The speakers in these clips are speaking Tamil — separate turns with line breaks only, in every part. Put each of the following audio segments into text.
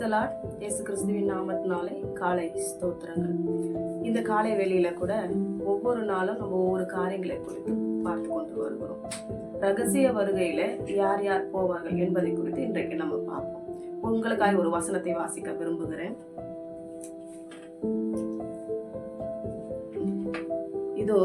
பிரைஸ்தலாட் இயேசு கிறிஸ்துவின் நாமத்தினாலே காலை ஸ்தோத்திரங்கள். இந்த காலை வேளையில கூட ஒவ்வொரு நாளும் நம்ம ஒவ்வொரு காரியங்களை குறித்து பார்த்து கொண்டு வருகிறோம். ரகசிய வருகையில யார் யார் போவார்கள் என்பதை குறித்து இன்றைக்கு நம்ம பார்ப்போம். உங்களுக்காக ஒரு வசனத்தை வாசிக்க விரும்புகிறேன். இதோ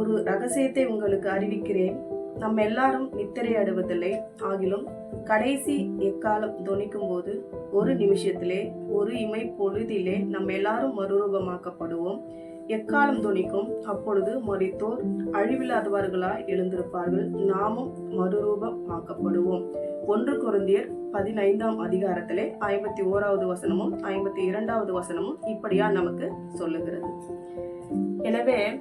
ஒரு ரகசியத்தை உங்களுக்கு அறிவிக்கிறேன். நம் எல்லாரும் நித்திரை அடைவதில்லை ஆகிலும் கடைசி எக்காலம் துணிக்கும் போது ஒரு நிமிஷத்திலே ஒரு இமை பொழுதிலே நம் எல்லாரும் மறுரூபமாக்கப்படுவோம். எக்காலம் துணிக்கும் அப்பொழுது மறைத்தோர் அழிவில்லாதவர்களாய் எழுந்திருப்பார்கள். நாமும் மறுரூபமாக்கப்படுவோம். ஒன்று குருந்தியர் பதினைந்தாம் அதிகாரத்திலே ஐம்பத்தி ஓராவது வசனமும் ஐம்பத்தி இரண்டாவது வசனமும் இப்படியா நமக்கு சொல்லுகிறது. எனவே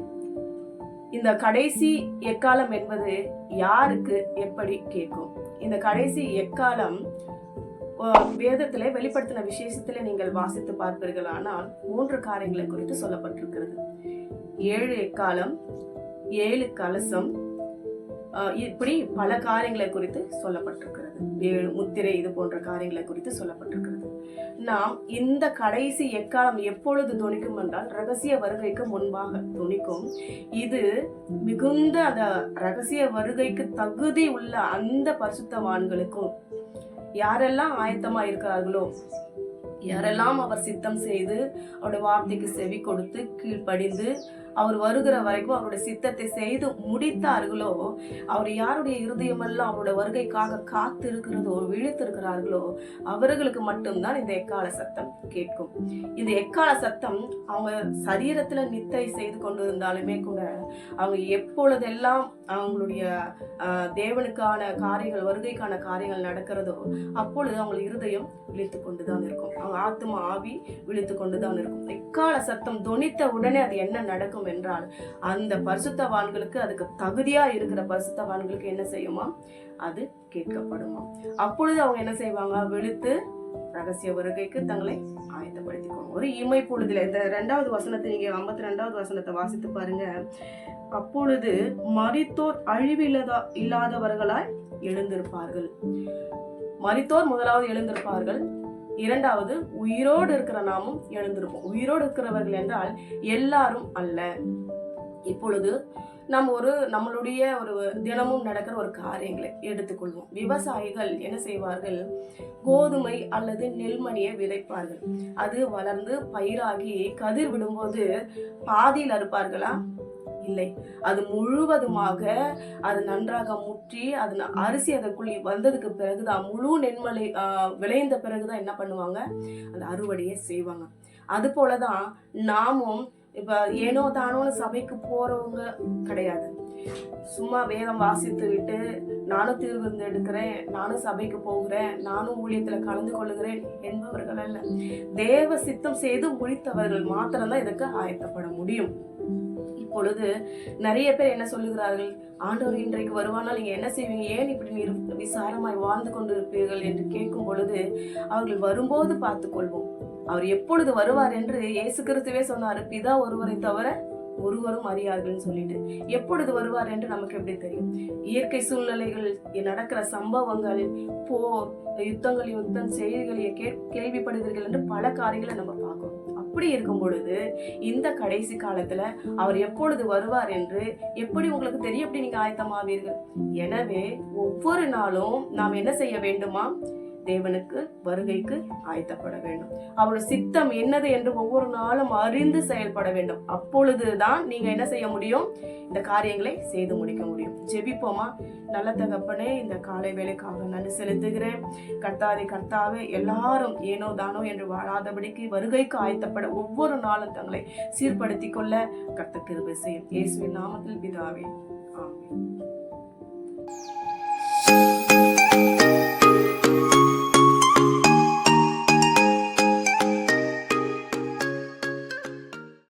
இந்த கடைசி எக்காலம் என்பது யாருக்கு எப்படி கேட்கும்? இந்த கடைசி எக்காலம் வேதத்தில் வெளிப்படுத்தின விசேஷத்தில் நீங்கள் வாசித்து பார்ப்பீர்கள். ஆனால் மூன்று காரியங்களை குறித்து சொல்லப்பட்டிருக்கிறது. ஏழு எக்காலம் ஏழு கலசம் இப்படி பல காரியங்களை குறித்து சொல்லப்பட்டிருக்கிறது. ஏழு முத்திரை இது போன்ற காரியங்களை குறித்து சொல்லப்பட்டிருக்கிறது. நாம் இந்த கடைசி எக்காலம் எப்பொழுது துணிக்கும் என்றால் ரகசிய வருகைக்கு முன்பாக துணிக்கும். இது மிகுந்த அந்த ரகசிய வருகைக்கு தகுதி உள்ள அந்த பரிசுத்தவான்களுக்கும் யாரெல்லாம் ஆயத்தமா இருக்கிறார்களோ யாரெல்லாம் அவர் சித்தம் செய்து அவருடைய வார்த்தைக்கு செவி கொடுத்து கீழ்ப்படிந்து அவர் வருகிற வரைக்கும் அவருடைய சித்தத்தை செய்து முடித்தார்களோ அவர் யாருடைய இருதயமெல்லாம் அவருடைய வருகைக்காக காத்து இருக்கிறதோ விழித்திருக்கிறார்களோ அவர்களுக்கு மட்டும்தான் இந்த எக்கால சத்தம் கேட்கும். இந்த எக்கால சத்தம் அவங்க சரீரத்துல நித்தை செய்து கொண்டு இருந்தாலுமே கூட அவங்க எப்பொழுதெல்லாம் அவங்களுடைய தேவனுக்கான காரியங்கள் வருகைக்கான காரியங்கள் நடக்கிறதோ அப்பொழுது அவங்க இருதயம் விழித்து கொண்டுதான் இருக்கும். அவங்க ஆத்மா ஆவி விழித்து கொண்டுதான் இருக்கும். எக்கால சத்தம் தொனித்த உடனே அது என்ன நடக்கும் என்றால் அந்த பரிசுத்தவான்களுக்கு அதுக்கு தகுதியா இருக்கிற பரிசுத்தவான்களுக்கு என்ன செய்யுமா? அது கேட்கப்படுமா. அப்பொழுது அவங்க என்ன செய்வாங்க? வெளுத்து ரகசிய வருகைக்கு தங்களை ஆயத்தப்படுத்திக்கணும் ஒரு இமை பொழுதுல இந்த ரெண்டாவது வசனத்தை நீங்க ஐம்பத்தி ரெண்டாவது வசனத்தை வாசித்து பாருங்க. அப்பொழுது மரித்தோர் அழிவில்லதா இல்லாதவர்களாய் எழுந்திருப்பார்கள். மரித்தோர் முதலாவது எழுந்திருப்பார்கள். இரண்டாவது உயிரோடு இருக்கிற நாமும் எழுந்திருப்போம். உயிரோடு இருக்கிறவர்கள் என்றால் எல்லாரும் அல்ல. இப்பொழுது நம்ம ஒரு நம்மளுடைய ஒரு தினமும் நடக்கிற ஒரு காரியங்களை எடுத்துக்கொள்வோம். விவசாயிகள் என்ன செய்வார்கள்? கோதுமை அல்லது நெல்மணியை விதைப்பார்கள். அது வளர்ந்து பயிராகி கதிர் விடும்போது பாதியில் அறுப்பார்களா? இல்லை. அது முழுவதுமாக அது நன்றாக முற்றி அது அரிசி அதற்குள் வந்ததுக்கு பிறகுதான் முழு நெல்மலை ஆஹ், விளைந்த பிறகுதான் என்ன பண்ணுவாங்க? அந்த அறுவடையை செய்வாங்க. அது போலதான் நாமும் இப்ப ஏனோ தானோன்னு சபைக்கு போறவங்க கிடையாது. சும்மா வேதம் வாசித்து விட்டு நானும் தீர்வு எடுக்கிறேன் நானும் சபைக்கு போகிறேன் நானும் ஊழியத்துல கலந்து கொள்ளுகிறேன் என்பவர்கள் அல்ல. தேவ சித்தம் செய்து முடித்தவர்கள் மாத்திரம்தான் இதுக்கு ஆயத்தப்பட முடியும். பொழுது நிறைய பேர் என்ன சொல்லுகிறார்கள் ஆண்டவர் இன்றைக்கு வருவானால் நீங்க என்ன செய்வீங்க? ஏன் இப்படி நீர் விசாரமாய் வாழ்ந்து கொண்டு இருப்பீர்கள் என்று கேட்கும் பொழுது அவர்கள் வரும்போது பார்த்துக்கொள்வோம் அவர் எப்பொழுது வருவார் என்று இயேசு கிறிஸ்துவே சொன்னார் பிதா ஒருவரை தவிர ஒருவரும் அறியார்கள்னு சொல்லிட்டு. எப்பொழுது வருவார் என்று நமக்கு எப்படி தெரியும்? இயற்கை சூழ்நிலைகள் நடக்கிற சம்பவங்கள் போர் யுத்தங்கள் யுத்தம் செய்திகளை கேள்விப்படுவீர்கள் கேள்விப்படுகிறீர்கள் என்று பல காரியங்களை நம்ம பார்க்கணும் அப்படி இருக்கும் பொழுது இந்த கடைசி காலத்துல அவர் எப்பொழுது வருவார் என்று எப்படி உங்களுக்கு தெரியும்? எப்படி நீங்க ஆயத்தமாவீர்கள்? எனவே ஒவ்வொரு நாளும் நாம் என்ன செய்ய வேண்டுமா? தேவனுக்கு வருகைக்கு ஆயத்தப்பட வேண்டும். அவருடைய சித்தம் என்னது என்று ஒவ்வொரு நாளும் அறிந்து செயல்பட வேண்டும். அப்பொழுதுதான் நீங்க என்ன செய்ய முடியும்? இந்த காரியங்களை செய்து முடிக்க முடியும். ஜெபிப்போமா? நல்ல தகப்பனே இந்த காலை வேலைக்காக நன்றி செலுத்துகிறேன். கர்த்தாதி கர்த்தாவே எல்லாரும் ஏனோ தானோ என்று வாழாதபடிக்கு வருகைக்கு ஆயத்தப்பட ஒவ்வொரு நாளும் தங்களை சீர்படுத்திக் கொள்ள கர்த்த கிருபை செய்யும். இயேசுவின் நாமத்தில் பிதாவே ஆமே